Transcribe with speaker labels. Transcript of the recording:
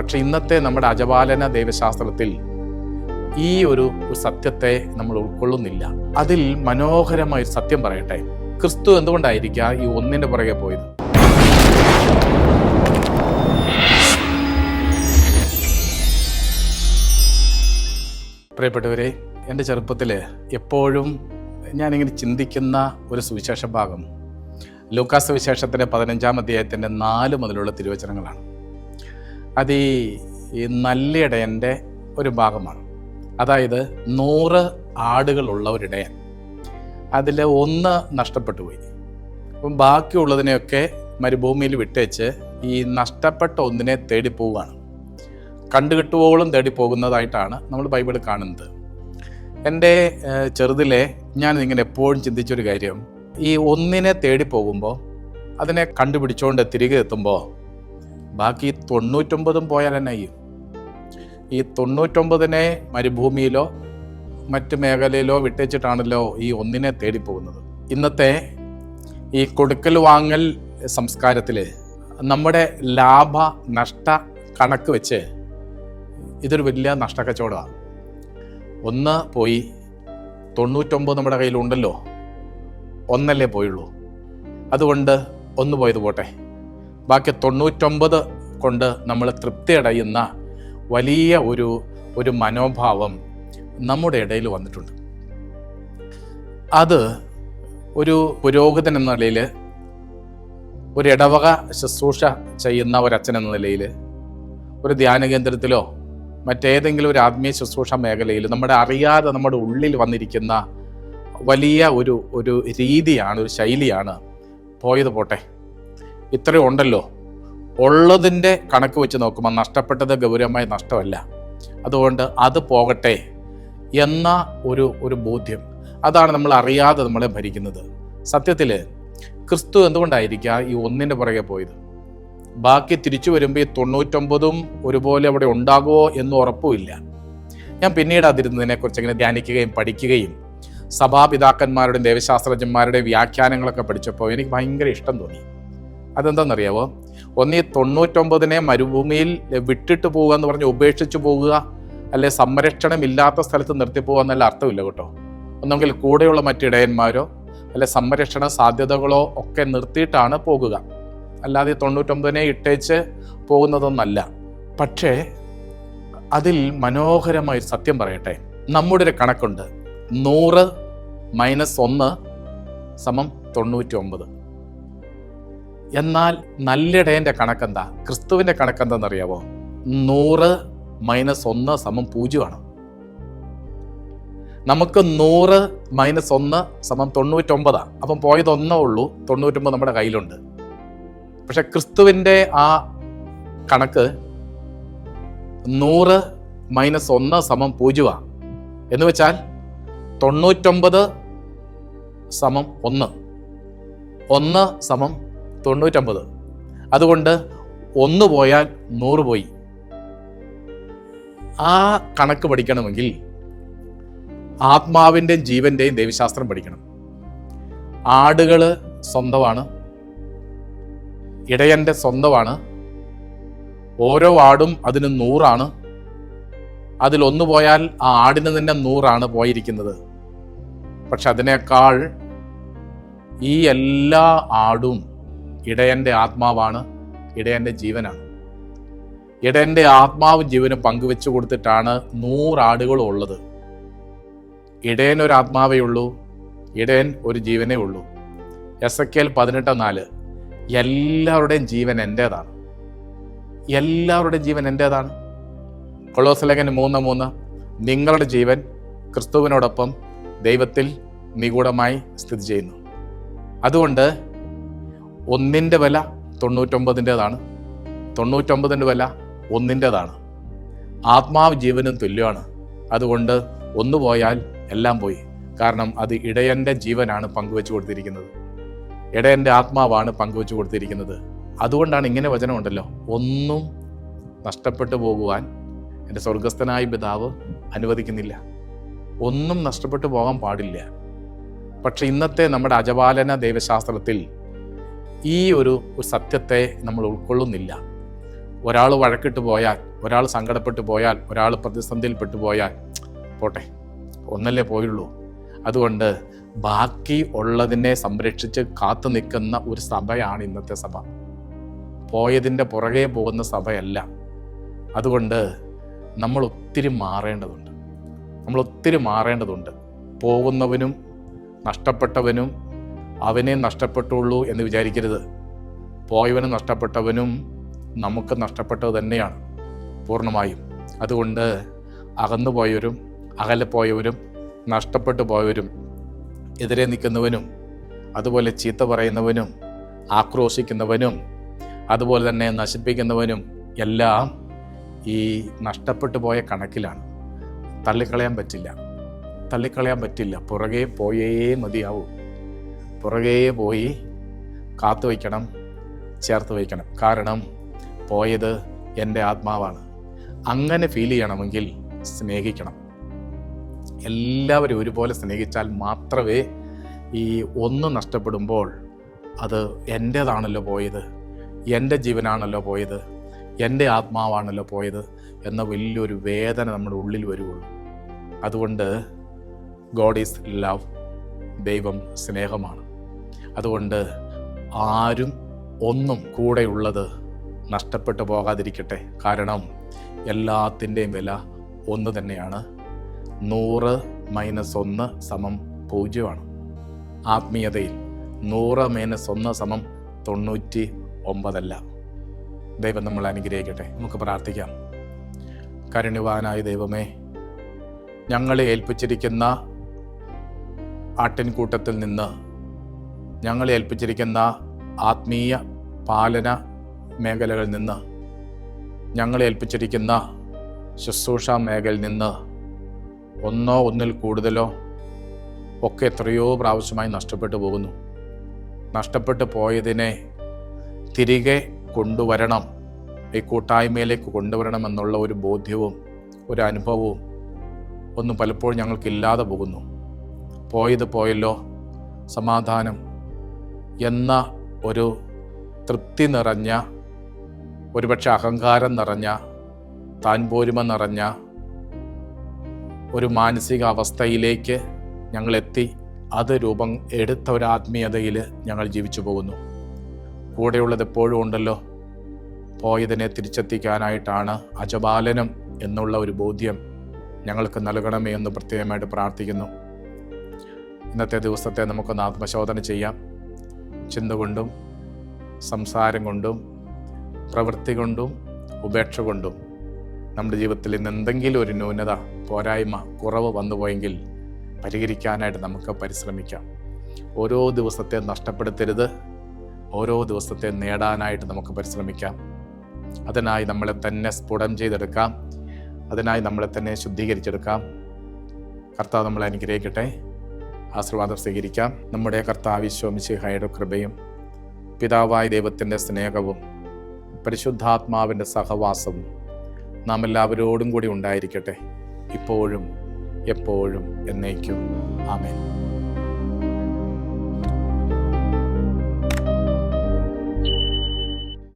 Speaker 1: പക്ഷെ ഇന്നത്തെ നമ്മുടെ അജപാലന ദൈവശാസ്ത്രത്തിൽ ഈ ഒരു സത്യത്തെ നമ്മൾ ഉൾക്കൊള്ളുന്നില്ല. അതിൽ മനോഹരമായ സത്യം പറയട്ടെ. ക്രിസ്തു എന്തുകൊണ്ടായിരിക്കാം ഈ ഒന്നിന്റെ പുറകെ പോയത്? പ്രിയപ്പെട്ടവരെ എന്റെ ചെറുപ്പത്തിൽ എപ്പോഴും ഞാനിങ്ങനെ ചിന്തിക്കുന്ന ഒരു സുവിശേഷ ഭാഗം. ലൂക്കാസ് വിശേഷത്തിന്റെ പതിനഞ്ചാം അധ്യായത്തിന്റെ നാല് മുതലുള്ള തിരുവചനങ്ങളാണ്. അത് ഈ നല്ലിടയന്റെ ഒരു ഭാഗമാണ്. അതായത് നൂറ് ആടുകളുള്ള ഒരിടയൻ അതിൽ ഒന്ന് നഷ്ടപ്പെട്ടു പോയി. അപ്പം ബാക്കിയുള്ളതിനെയൊക്കെ മരുഭൂമിയിൽ വിട്ടേച്ച് ഈ നഷ്ടപ്പെട്ട ഒന്നിനെ തേടി പോവുകയാണ്. കണ്ടുകിട്ടുവോളം തേടി പോകുന്നതായിട്ടാണ് നമ്മൾ ബൈബിളിൽ കാണുന്നത്. എന്റെ ചെറുതിലെ ഞാൻ ഇങ്ങനെ എപ്പോഴും ചിന്തിച്ചൊരു കാര്യം. ഈ ഒന്നിനെ തേടി പോകുമ്പോൾ അതിനെ കണ്ടുപിടിച്ചുകൊണ്ട് തിരികെ എത്തുമ്പോൾ ബാക്കി തൊണ്ണൂറ്റൊമ്പതും പോയാൽ തന്നെ ചെയ്യും? ഈ തൊണ്ണൂറ്റൊമ്പതിനെ മരുഭൂമിയിലോ മറ്റ് മേഖലയിലോ വിട്ടേച്ചിട്ടാണല്ലോ ഈ ഒന്നിനെ തേടിപ്പോകുന്നത്. ഇന്നത്തെ ഈ കൊടുക്കൽ വാങ്ങൽ സംസ്കാരത്തിൽ നമ്മുടെ ലാഭ നഷ്ട കണക്ക് വെച്ച് ഇതൊരു വലിയ നഷ്ടക്കച്ചവടമാണ് ഒന്ന് പോയി തൊണ്ണൂറ്റൊമ്പത് നമ്മുടെ കയ്യിലുണ്ടല്ലോ. ഒന്നല്ലേ പോയുള്ളൂ. അതുകൊണ്ട് ഒന്ന് പോയത് പോട്ടെ. ബാക്കി തൊണ്ണൂറ്റൊമ്പത് കൊണ്ട് നമ്മൾ തൃപ്തി അടയുന്ന വലിയ ഒരു ഒരു മനോഭാവം നമ്മുടെ ഇടയിൽ വന്നിട്ടുണ്ട്. അത് ഒരു പുരോഹിതൻ എന്ന നിലയിൽ ഒരു ഇടവക ശുശ്രൂഷ ചെയ്യുന്ന ഒരച്ഛൻ എന്ന നിലയിൽ ഒരു ധ്യാന കേന്ദ്രത്തിലോ മറ്റേതെങ്കിലും ഒരു ആത്മീയ ശുശ്രൂഷ മേഖലയിൽ നമ്മുടെ അറിയാതെ നമ്മുടെ ഉള്ളിൽ വന്നിരിക്കുന്ന വലിയ ഒരു ഒരു രീതിയാണ് ഒരു ശൈലിയാണ് പോയത് പോട്ടെ. ഇത്രയും ഉണ്ടല്ലോ. ഉള്ളതിന്റെ കണക്ക് വെച്ച് നോക്കുമ്പോൾ നഷ്ടപ്പെട്ടത് ഗൗരവമായ നഷ്ടമല്ല. അതുകൊണ്ട് അത് പോകട്ടെ എന്ന ഒരു ഒരു ബോധ്യം. അതാണ് നമ്മൾ അറിയാതെ നമ്മളെ ഭരിക്കുന്നത്. സത്യത്തിൽ ക്രിസ്തു എന്തുകൊണ്ടായിരിക്കാം ഈ ഒന്നിന്റെ പുറകെ പോയത്? ബാക്കി തിരിച്ചു വരുമ്പോൾ ഈ തൊണ്ണൂറ്റൊമ്പതും ഒരുപോലെ അവിടെ ഉണ്ടാകുമോ എന്ന് ഉറപ്പുമില്ല. ഞാൻ പിന്നീട് അതിരുന്നതിനെക്കുറിച്ച് ഇങ്ങനെ ധ്യാനിക്കുകയും പഠിക്കുകയും സഭാപിതാക്കന്മാരുടെയും ദേവശാസ്ത്രജ്ഞന്മാരുടെയും വ്യാഖ്യാനങ്ങളൊക്കെ പഠിച്ചപ്പോൾ എനിക്ക് ഭയങ്കര ഇഷ്ടം തോന്നി. അതെന്താണെന്നറിയാവോ? ഒന്ന് തൊണ്ണൂറ്റൊമ്പതിനെ മരുഭൂമിയിൽ വിട്ടിട്ട് പോവുക എന്ന് പറഞ്ഞ് ഉപേക്ഷിച്ച് പോവുക അല്ലെ സംരക്ഷണമില്ലാത്ത സ്ഥലത്ത് നിർത്തി പോവുക എന്നല്ല അർത്ഥമില്ല കേട്ടോ. ഒന്നെങ്കിൽ കൂടെയുള്ള മറ്റിടയന്മാരോ അല്ലെ സംരക്ഷണ സാധ്യതകളോ ഒക്കെ നിർത്തിയിട്ടാണ് പോകുക. അല്ലാതെ തൊണ്ണൂറ്റൊമ്പതിനെ ഇട്ടേച്ച് പോകുന്നതൊന്നല്ല. പക്ഷേ അതിൽ മനോഹരമായൊരു സത്യം പറയട്ടെ. നമ്മുടെ ഒരു കണക്കുണ്ട്. നൂറ് മൈനസ് ഒന്ന് സമം തൊണ്ണൂറ്റി ഒമ്പത് എന്നാൽ നല്ലിടയന്റെ കണക്കെന്താ? ക്രിസ്തുവിന്റെ കണക്കെന്താണെന്നറിയാവോ നൂറ് മൈനസ് ഒന്ന് സമം പൂജ്യമാണ്. നമുക്ക് നൂറ് മൈനസ് ഒന്ന് സമം തൊണ്ണൂറ്റൊമ്പതാണ് അപ്പം പോയത് ഒന്നേ ഉള്ളൂ. തൊണ്ണൂറ്റൊമ്പത് നമ്മുടെ കയ്യിലുണ്ട്. പക്ഷെ ക്രിസ്തുവിന്റെ ആ കണക്ക് നൂറ് മൈനസ് ഒന്ന് സമം പൂജ്യമാണ് എന്ന് വെച്ചാൽ തൊണ്ണൂറ്റൊമ്പത് സമം ഒന്ന്. ഒന്ന് സമം തൊണ്ണൂറ്റൊമ്പത്. അതുകൊണ്ട് ഒന്ന് പോയാൽ നൂറ് പോയി. ആ കണക്ക് പഠിക്കണമെങ്കിൽ ആത്മാവിന്റെയും ജീവന്റെയും ദേവിശാസ്ത്രം പഠിക്കണം. ആടുകൾ സ്വന്തമാണ്. ഇടയന്റെ സ്വന്തമാണ്. ഓരോ ആടും അതിന് നൂറാണ്. അതിലൊന്നു പോയാൽ ആ ആടിന് തന്നെ നൂറാണ് പോയിരിക്കുന്നത്. പക്ഷെ അതിനേക്കാൾ ഈ എല്ലാ ആടും ഇടയന്റെ ആത്മാവാണ് ഇടയന്റെ ജീവനാണ്. ഇടയന്റെ ആത്മാവും ജീവനും പങ്കുവെച്ചു കൊടുത്തിട്ടാണ് നൂറാടുകളും ഉള്ളത്. ഇടയൻ ഒരു ആത്മാവേ ഉള്ളൂ ഇടയൻ ഒരു ജീവനേ ഉള്ളൂ. എസ് എ കെൽ പതിനെട്ട് നാല് എല്ലാവരുടെയും ജീവൻ എന്റേതാണ് എല്ലാവരുടെയും ജീവൻ എന്റേതാണ് കൊളോസലകൻ മൂന്ന് മൂന്ന് നിങ്ങളുടെ ജീവൻ ക്രിസ്തുവിനോടൊപ്പം ദൈവത്തിൽ നിഗൂഢമായി സ്ഥിതി ചെയ്യുന്നു. അതുകൊണ്ട് ഒന്നിന്റെ വില തൊണ്ണൂറ്റൊമ്പതിന്റെതാണ്. തൊണ്ണൂറ്റൊമ്പതിന്റെ വില ഒന്നിന്റെതാണ്. ആത്മാവ് ജീവനും തുല്യമാണ്. അതുകൊണ്ട് ഒന്ന് പോയാൽ എല്ലാം പോയി. കാരണം അത് ഇടയന്റെ ജീവനാണ് പങ്കുവെച്ചു കൊടുത്തിരിക്കുന്നത്. ഇടയന്റെ ആത്മാവാണ് പങ്കുവെച്ചു കൊടുത്തിരിക്കുന്നത്. അതുകൊണ്ടാണ് ഇങ്ങനെ വചനമുണ്ടല്ലോ. ഒന്നും നഷ്ടപ്പെട്ടു പോകുവാൻ എന്റെ സ്വർഗസ്ഥനായ പിതാവ് അനുവദിക്കുന്നില്ല. ഒന്നും നഷ്ടപ്പെട്ടു പോകാൻ പാടില്ല. പക്ഷെ ഇന്നത്തെ നമ്മുടെ അജപാലന ദൈവശാസ്ത്രത്തിൽ ഈ ഒരു സത്യത്തെ നമ്മൾ ഉൾക്കൊള്ളുന്നില്ല. ഒരാൾ വഴക്കിട്ട് പോയാൽ ഒരാൾ സങ്കടപ്പെട്ടു പോയാൽ ഒരാൾ പ്രതിസന്ധിയിൽപ്പെട്ടു പോയാൽ പോട്ടെ ഒന്നല്ലേ പോയുള്ളൂ. അതുകൊണ്ട് ബാക്കി ഉള്ളതിനെ സംരക്ഷിച്ച് കാത്തു നിൽക്കുന്ന ഒരു സഭയാണ് ഇന്നത്തെ സഭ. പോയതിന്റെ പുറകെ പോകുന്ന സഭയല്ല. അതുകൊണ്ട് നമ്മൾ ഒത്തിരി മാറേണ്ടതുണ്ട്. നമ്മൾ ഒത്തിരി മാറേണ്ടതുണ്ട്. പോകുന്നവനും നഷ്ടപ്പെട്ടവനും അവനെ നഷ്ടപ്പെട്ടുള്ളൂ എന്ന് വിചാരിക്കരുത്. പോയവനും നഷ്ടപ്പെട്ടവനും നമുക്ക് നഷ്ടപ്പെട്ടത് തന്നെയാണ് പൂർണമായും. അതുകൊണ്ട് അകന്നു പോയവരും അകലെ പോയവരും നഷ്ടപ്പെട്ടു പോയവരും എതിരെ നിൽക്കുന്നവനും അതുപോലെ ചീത്ത പറയുന്നവനും ആക്രോശിക്കുന്നവനും അതുപോലെ തന്നെ നശിപ്പിക്കുന്നവനും എല്ലാം ഈ നഷ്ടപ്പെട്ടു പോയ കണക്കിലാണ്. തള്ളിക്കളയാൻ പറ്റില്ല. തള്ളിക്കളയാൻ പറ്റില്ല. പുറകെ പോയേ മതിയാവൂ. പുറകെ പോയി കാത്തു വയ്ക്കണം ചേർത്ത് വയ്ക്കണം. കാരണം പോയത് എന്റെ ആത്മാവാണ്. അങ്ങനെ ഫീൽ ചെയ്യണമെങ്കിൽ സ്നേഹിക്കണം. എല്ലാവരും ഒരുപോലെ സ്നേഹിച്ചാൽ മാത്രമേ ഈ ഒന്ന് നഷ്ടപ്പെടുമ്പോൾ അത് എന്റേതാണല്ലോ പോയത് എന്റെ ജീവനാണല്ലോ പോയത് എന്റെ ആത്മാവാണല്ലോ പോയത് എന്ന വലിയൊരു വേദന നമ്മുടെ ഉള്ളിൽ വരുള്ളൂ അതുകൊണ്ട് ഗോഡ് ഈസ് ലവ് ദൈവം സ്നേഹമാണ്. അതുകൊണ്ട് ആരും ഒന്നും കൂടെയുള്ളത് നഷ്ടപ്പെട്ടു പോകാതിരിക്കട്ടെ. കാരണം എല്ലാത്തിന്റെയും വില ഒന്ന് തന്നെയാണ്. നൂറ് മൈനസ് ഒന്ന് സമം പൂജ്യമാണ് ആത്മീയതയിൽ നൂറ് മൈനസ് ഒന്ന് സമം തൊണ്ണൂറ്റി ഒമ്പതല്ല. ദൈവം നമ്മൾ അനുഗ്രഹിക്കട്ടെ. നമുക്ക് പ്രാർത്ഥിക്കാം. കരുണിവാനായ ദൈവമേ ഞങ്ങളെ ഏൽപ്പിച്ചിരിക്കുന്ന ആട്ടിൻകൂട്ടത്തിൽ നിന്ന് ഞങ്ങളെ ഏൽപ്പിച്ചിരിക്കുന്ന ആത്മീയ പാലന മേഖലകളിൽ നിന്ന് ഞങ്ങളെ ഏൽപ്പിച്ചിരിക്കുന്ന ശുശ്രൂഷ മേഖലയിൽ നിന്ന് ഒന്നോ ഒന്നിൽ കൂടുതലോ ഒക്കെ എത്രയോ പ്രാവശ്യമായി നഷ്ടപ്പെട്ടു പോകുന്നു. നഷ്ടപ്പെട്ടു പോയതിനെ തിരികെ കൊണ്ടുവരണം ഈ കൂട്ടായ്മയിലേക്ക് കൊണ്ടുവരണം എന്നുള്ള ഒരു ബോധ്യവും ഒരു അനുഭവവും ഒന്നും പലപ്പോഴും ഞങ്ങൾക്കില്ലാതെ പോകുന്നു. പോയത് പോയല്ലോ സമാധാനം എന്ന ഒരു തൃപ്തി നിറഞ്ഞ ഒരുപക്ഷെ അഹങ്കാരം നിറഞ്ഞ താൻ പോരുമ നിറഞ്ഞ ഒരു മാനസിക അവസ്ഥയിലേക്ക് ഞങ്ങളെത്തി. അത് രൂപം എടുത്ത ഒരു ആത്മീയതയിൽ ഞങ്ങൾ ജീവിച്ചു പോകുന്നു. കൂടെയുള്ളത് എപ്പോഴും ഉണ്ടല്ലോ. പോയതിനെ തിരിച്ചെത്തിക്കാനായിട്ടാണ് അജപാലനം എന്നുള്ള ഒരു ബോധ്യം ഞങ്ങൾക്ക് നൽകണമേ എന്ന് പ്രത്യേകമായിട്ട് പ്രാർത്ഥിക്കുന്നു. ഇന്നത്തെ ദിവസത്തെ നമുക്കൊന്ന് ആത്മശോധന ചെയ്യാം. ചിന്ത കൊണ്ടും സംസാരം കൊണ്ടും പ്രവൃത്തി കൊണ്ടും ഉപേക്ഷ കൊണ്ടും നമ്മുടെ ജീവിതത്തിൽ ഇന്ന് എന്തെങ്കിലും ഒരു ന്യൂനത പോരായ്മ കുറവ് വന്നുപോയെങ്കിൽ പരിഹരിക്കാനായിട്ട് നമുക്ക് പരിശ്രമിക്കാം. ഓരോ ദിവസത്തെ നഷ്ടപ്പെടുത്തരുത്. ഓരോ ദിവസത്തെ നേടാനായിട്ട് നമുക്ക് പരിശ്രമിക്കാം. അതിനായി നമ്മളെ തന്നെ സ്ഫുടം ചെയ്തെടുക്കാം. അതിനായി നമ്മളെ തന്നെ ശുദ്ധീകരിച്ചെടുക്കാം. കർത്താവ് നമ്മളെ അനുഗ്രഹിക്കട്ടെ. ആശീർവാദം സ്വീകരിക്കാം. നമ്മുടെ കർത്താവ് വിശ്വമിശിഹായുടെ കൃപയും പിതാവായ ദൈവത്തിന്റെ സ്നേഹവും പരിശുദ്ധാത്മാവിന്റെ സഹവാസവും നാം എല്ലാവരോടും കൂടി ഉണ്ടായിരിക്കട്ടെ. ഇപ്പോഴും എപ്പോഴും എന്നേക്കും. ആമേൻ.